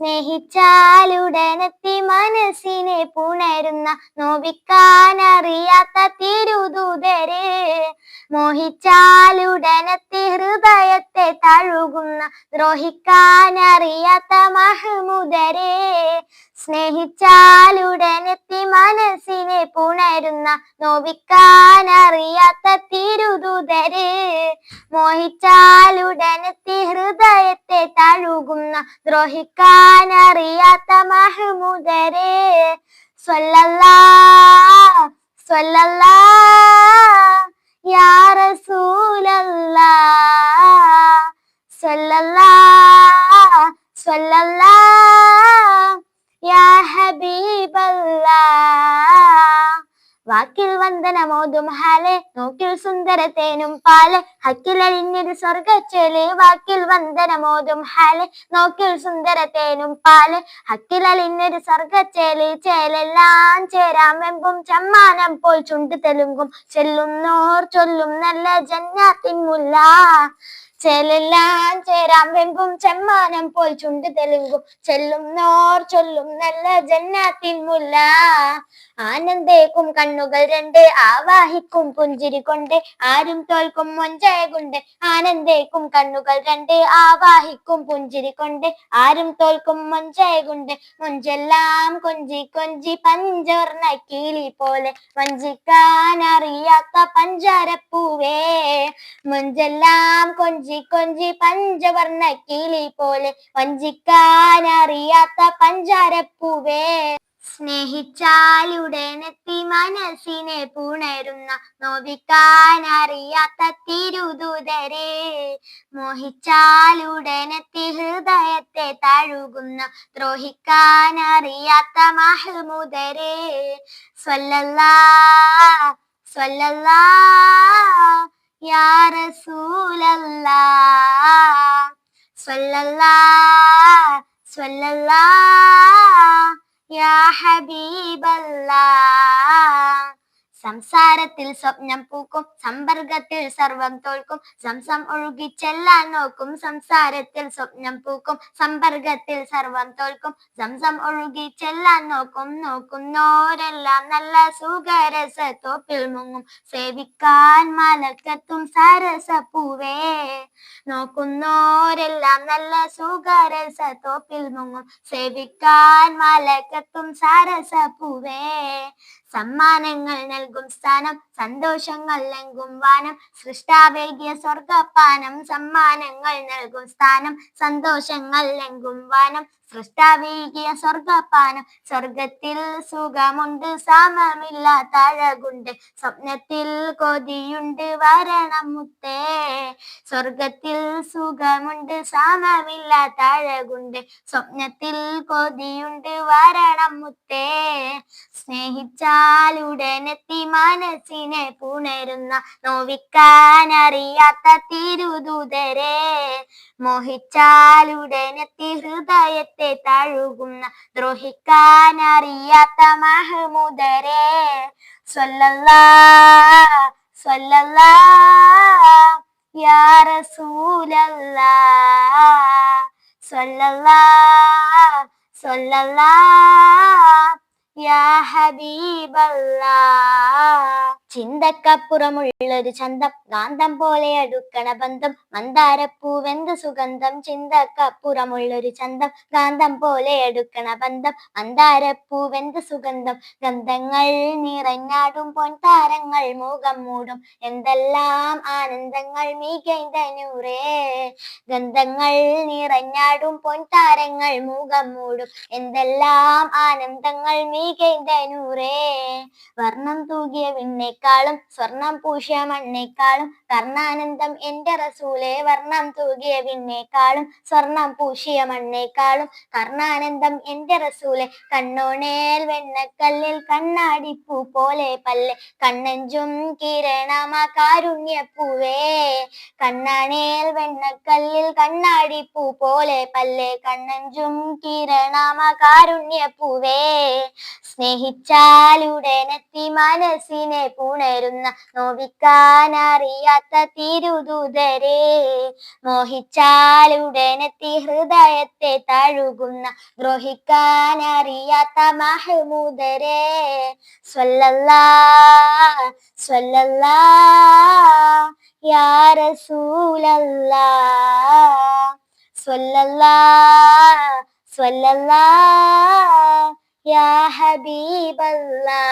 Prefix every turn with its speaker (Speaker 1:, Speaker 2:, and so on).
Speaker 1: സ്നേഹിച്ചാലുടനെത്തി മനസ്സിനെ പുണരുന്ന നോവിക്കാൻ അറിയാത്ത തിരുദൂതരെ മോഹിച്ചാലുടനെത്തി ഹൃദയത്തെ തഴുകുന്ന ദ്രോഹിക്കാൻ അറിയാത്ത മഹ്മുദരെ സ്നേഹിച്ചാലുടനെത്തി മനസ്സിനെ പുണരുന്ന നോവിക്കാൻ അറിയാത്ത തിരുദൂതരെ. മോഹിച്ചാലുടനെത്തി ഹൃദയത്തെ തഴുകുന്ന ദ്രോഹിക്കാൻ അറിയാത്ത മഹ്മുദരെ. സ്വല്ലല്ലാ സ്വല്ലല്ലാ വാക്കിൽ വന്ദനമോതും ഹാലെ. നോക്കിൽ സുന്ദര തേനും പാൽ. ഹക്കിലഴിഞ്ഞൊരു സ്വർഗച്ചേൽ വാക്കിൽ വന്ദനമോതും ഹാലെ. നോക്കിൽ സുന്ദര തേനും പാൽ. ഹക്കിലഴിഞ്ഞൊരു സ്വർഗച്ചേൽ ചേലെല്ലാം ചേരാമെമ്പും ചമ്മാനം പോൽ ചുണ്ടു തെലുങ്കും. ചെല്ലുന്നോർ ചൊല്ലും നല്ല ജന്നാത്തിൻ മുല്ല. ചേലെല്ലാം ചേരാം വെമ്പും ചെമ്മാനം പോൽ ചുണ്ടു തെലുങ്കും ചെല്ലുന്നോർ ചൊല്ലും നല്ല ജന്നാത്തിൻ മുല്ല. ആനന്ദേക്കും കണ്ണുകൾ രണ്ട് ആവാഹിക്കും പുഞ്ചിരി കൊണ്ട്. ആരും തോൽക്കും മൊഞ്ചയ കൊണ്ട് ആനന്ദേക്കും കണ്ണുകൾ രണ്ട് ആവാഹിക്കും പുഞ്ചിരി കൊണ്ട്. ആരും തോൽക്കും മൊഞ്ചയ കൊണ്ട് മൊഞ്ചെല്ലാം കൊഞ്ചി കൊഞ്ചി പഞ്ചോർന്ന കീലി പോലെ. വഞ്ചിക്കാൻ അറിയാത്ത പഞ്ചാരപ്പൂവേ. മൊഞ്ചെല്ലാം കൊഞ്ചി കൊഞ്ചി പഞ്ചവർണ കിളി പോലെ വഞ്ചിക്കാനറിയാത്ത പഞ്ചാരപ്പൂവേ. സ്നേഹിച്ചാലുടനെത്തി മനസ്സിനെ പുണരുന്ന നോവിക്കാനറിയാത്ത തിരുദൂതരെ. മോഹിച്ചാലുടനെത്തി ഹൃദയത്തെ തഴുകുന്ന ദ്രോഹിക്കാനറിയാത്ത മഹ്മുദരെ. സ്വല്ലല്ലാ സ്വല്ലല്ലാ യാ സ്വല്ലല്ലാ സ്വല്ലല്ലാ യാ ഹബീബല്ലാ. സംസാരത്തിൽ സ്വപ്നം പൂക്കും സമ്പർക്കത്തിൽ സർവം തോൽക്കും സംസം ഒഴുകി ചെല്ലാൻ നോക്കും സംസാരത്തിൽ സ്വപ്നം പൂക്കും സമ്പർക്കത്തിൽ സർവം തോൽക്കും സംസം ഒഴുകി ചെല്ലാൻ നോക്കും നോക്കുന്നോരെല്ലാം നല്ല സുഖരസ തോപ്പിൽ മുങ്ങും സേവിക്കാൻ മലക്കത്തും സരസ പൂവേ. നോക്കുന്നോരെല്ലാം നല്ല സുഖരസ തോപ്പിൽ മുങ്ങും സേവിക്കാൻ മലക്കത്തും സരസ പൂവേ. സമ്മാനങ്ങൾ നൽകും സ്ഥാനം സന്തോഷങ്ങൾ നൽകും വാനം. സൃഷ്ടാവേകിയ സ്വർഗപ്പാനം സമ്മാനങ്ങൾ നൽകും സ്ഥാനം. സന്തോഷങ്ങൾ നൽകും വാനം. സൃഷ്ടാവേകിയ സ്വർഗപ്പാനം സ്വർഗത്തിൽ സുഖമുണ്ട് സാമമില്ല അഴകുണ്ട് സ്വപ്നത്തിൽ കൊതിയുണ്ട് വരണം മുത്തേ സ്വർഗത്തിൽ സുഖമുണ്ട് സാമമില്ല അഴകുണ്ട് സ്വപ്നത്തിൽ കൊതിയുണ്ട് വരണം മുത്തേ സ്നേഹിച്ചാലുടനെത്തി മനസ്സിനെ പുണരുന്ന നോവിക്കാൻ നോവിക്കാനറിയാത്ത തിരുദൂതരെ മോഹിച്ചാലുടനെത്തി ഹൃദയത്തെ തഴുകുന്ന ദ്രോഹിക്കാനറിയാത്ത മഹമുദരെ. സ്വല്ലല്ലാ യാ ചിന്തക്കപ്പുറമുള്ളൊരു ചന്തം ഗാന്ധം പോലെ അടുക്കണ ബന്ധം മന്ദാരപ്പൂവെന്ത് സുഗന്ധം ചിന്തക്കപ്പുറമുള്ളൊരു ചന്തം ഗാന്ധം പോലെ അടുക്കണ ബന്ധം മന്ദാരപ്പൂവെന്ത് സുഗന്ധം ഗന്ധങ്ങൾ നിറഞ്ഞാടും പൊൻതാരങ്ങൾ മുഖം മൂടും എന്തെല്ലാം ആനന്ദങ്ങൾ മികൈതനൂറേ ഗന്ധങ്ങൾ നിറഞ്ഞാടും പൊൻതാരങ്ങൾ മുഖം മൂടും എന്തെല്ലാം ആനന്ദങ്ങൾ മികൈതനൂറേ വർണം തൂകിയ വിണ്ണേക്കാളും സ്വർണം പൂശിയ മണ്ണേക്കാളും കർണാനന്ദം എന്റെ റസൂലെ വർണം തൂകിയ വിണ്ണേക്കാളും സ്വർണം പൂശിയ മണ്ണേക്കാളും കർണാനന്ദം എന്റെ റസൂലെ. കണ്ണോണേൽ വെണ്ണക്കല്ലിൽ കണ്ണാടിപ്പൂ പോലെ പല്ലെ കണ്ണഞ്ചും കിരണമ കാരുണ്യപ്പൂവേ. കണ്ണാണേൽ വെണ്ണക്കല്ലിൽ കണ്ണാടിപ്പൂ പോലെ പല്ലെ കണ്ണഞ്ചും കിരണമ കാരുണ്യപ്പൂവേ. സ്നേഹിച്ചാലുടനെത്തി മനസ്സിനെ പുണരുന്ന നോവിക്കാനറിയാത്ത തിരുദൂതരെ മോഹിച്ചാലുടനെത്തി ഹൃദയത്തെ തഴുകുന്ന ദ്രോഹിക്കാനറിയാത്ത മഹമൂദരെ. സ്വല്ലല്ലാ സ്വല്ലല്ലാ യാ റസൂലല്ലാ. സ്വല്ലല്ലാ സ്വല്ലല്ലാ യാ ഹബീബല്ലാ